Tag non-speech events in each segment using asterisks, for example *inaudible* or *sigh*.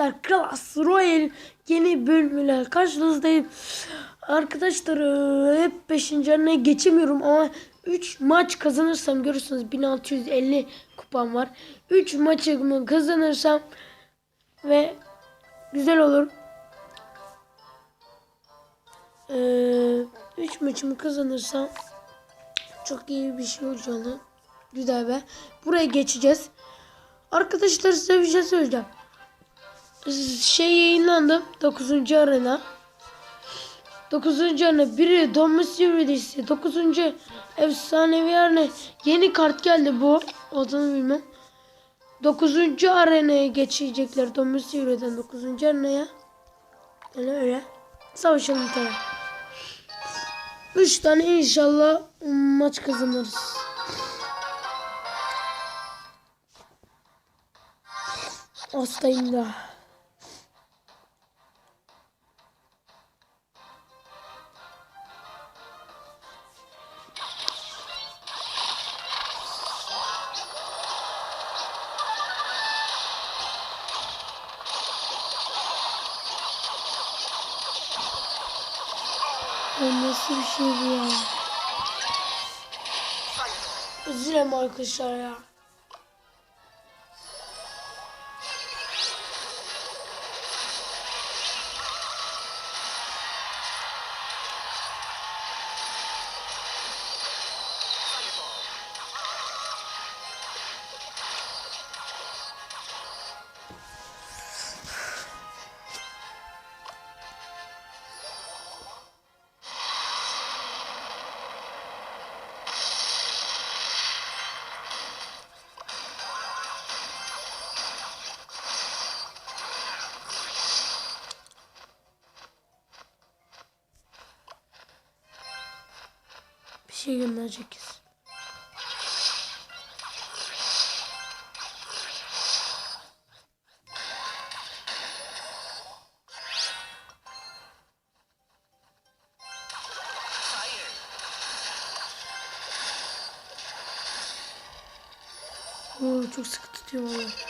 arkadaşlar Clash Royale yeni bölümüyle karşınızdayım. Arkadaşlar e, hep 5. arena geçemiyorum ama 3 maç kazanırsam görürsünüz 1650 kupam var. 3 maçımı kazanırsam ve güzel olur. 3 maçımı kazanırsam çok iyi bir şey olacağını güzel be. Buraya geçeceğiz. Arkadaşlar size bir şey söyleyeceğim. Şey yayınlandı. 9. arena. 9. arena biri Domuz Yürüdüsü. 9. efsanevi arena. Yeni kart geldi bu. Adını bilmem. 9. arenaya geçecekler. Domuz Yürüdü'den 9. arenaya. Yani öyle. Savaşalım tabii. 3 tane inşallah maç kazanırız. Hastayım da. Nasıl bir şey bu ya? Dilerim arkadaşlar ya. Şey gönderecek. Oo, çok sıkı tutuyor valla.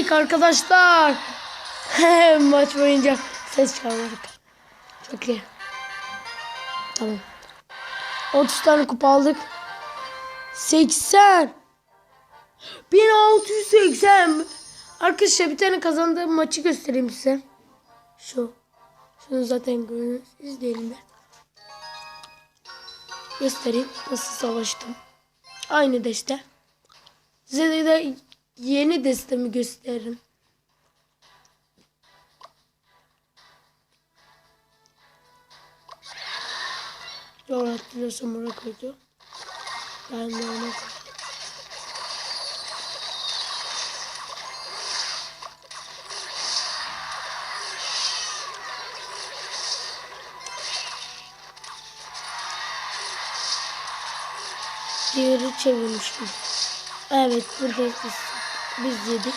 Yendik arkadaşlar. *laughs* Maç boyunca ses çıkarmadık. Çok iyi. Tamam. 30 tane kupa aldık. 80. 1680. Arkadaşlar bir tane kazandığım maçı göstereyim size. Şu. Şunu zaten görüyorsunuz. İzleyelim bir. Göstereyim nasıl savaştım. Aynı deste. Size de, de yeni destemi gösteririm. Evet. Hatırlıyorsam oraya koydu. Ben de ona koydum. Çevirmiştim. Evet burada biz, yedik.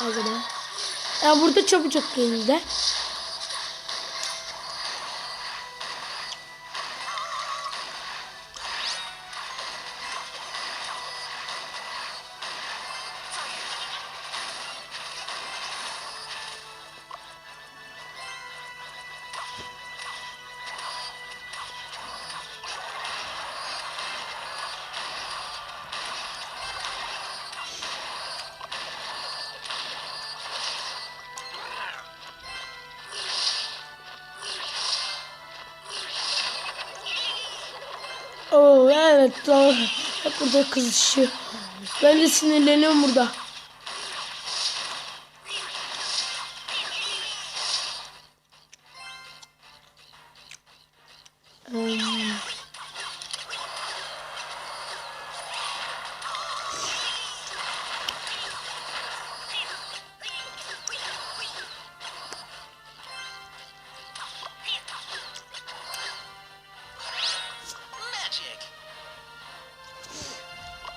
Arada. Ya burada çabucak geldi. Evet. Hep burada kızışıyor. Ben de sinirleniyorum burada.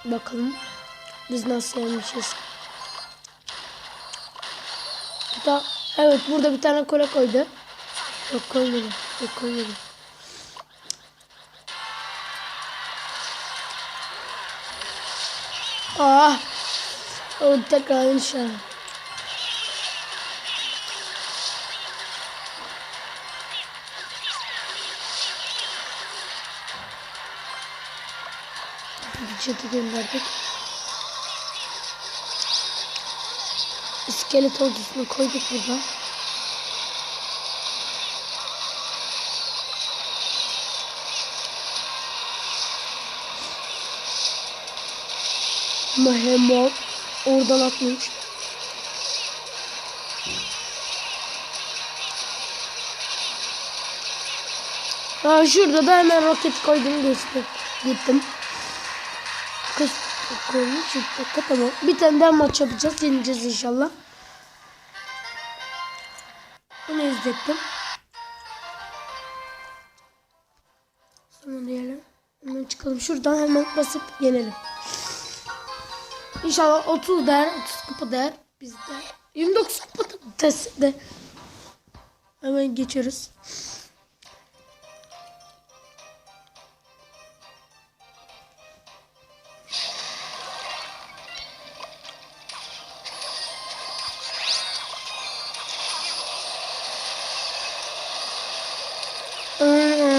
Bakalım biz nasıl yenmişiz. Bu da evet burada bir tane kole koydu. Yok koymadı. Yok koymadı. Ah. O tekrar inşallah. Çatı gönderdik. İskelet ordusunu koyduk burada. Mahemov oradan atmış. Ha şurada da hemen roket koydum geçti. Gittim. Kız koymuş. Dakika tamam. Bir tane daha maç yapacağız. Yeneceğiz inşallah. Bunu izlettim. Sonra diyelim. Hemen çıkalım. Şuradan hemen basıp yenelim. İnşallah 30 der. 30 kupa der. Bizde. 29 kupa de. Hemen geçiyoruz.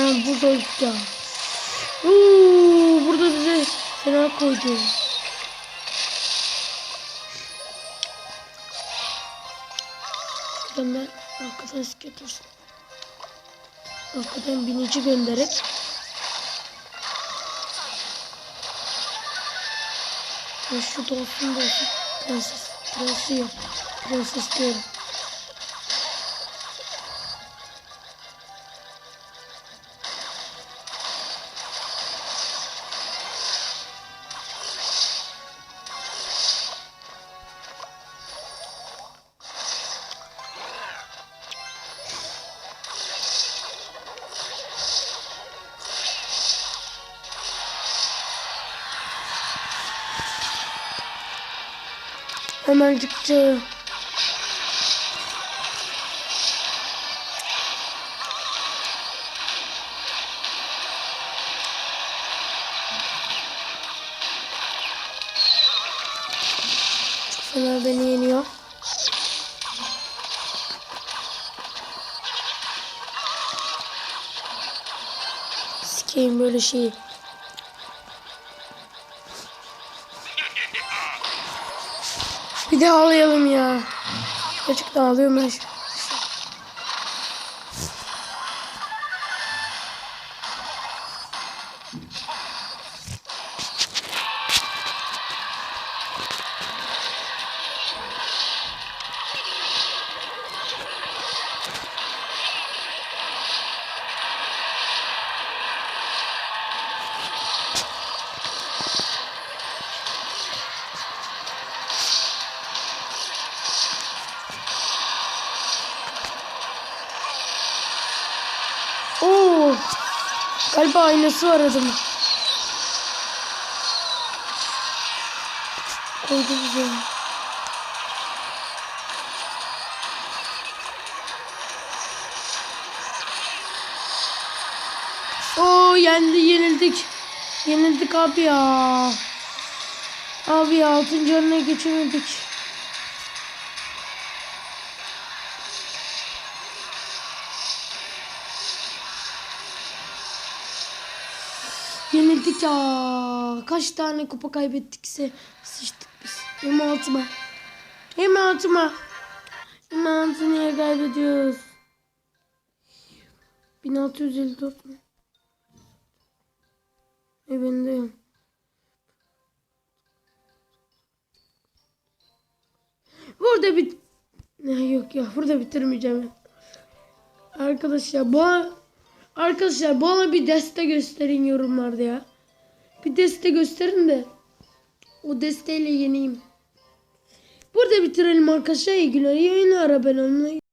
Ee, burada ya. Oo, burada bize fena koydu. Şuradan ben arkadan skater. Arkadan binici gönderip Ya şu da olsun da olsun. Prenses. Prensi yok. Prenses diyorum. Hemen. Çok fena beni yeniyor. Sikeyim böyle şeyi. Bir de ağlayalım ya. Gerçekten ağlıyorum ben şu. Galiba aynası var adamın. Koydu bize. Oo yendi yenildik. Yenildik abi ya. Abi ya 6. önüne geçemedik. Yenildik ya. Kaç tane kupa kaybettikse sıçtık biz. 26 mı? 26 mı? 26 niye kaybediyoruz? 1654 mü? E ben de yok. Burada bit... Ne yok ya burada bitirmeyeceğim. Arkadaşlar bu Arkadaşlar bana bir deste gösterin yorumlarda ya. Bir deste gösterin de o desteyle yeneyim. Burada bitirelim arkadaşlar. İyi günler. İyi yayınlar. Ben onunla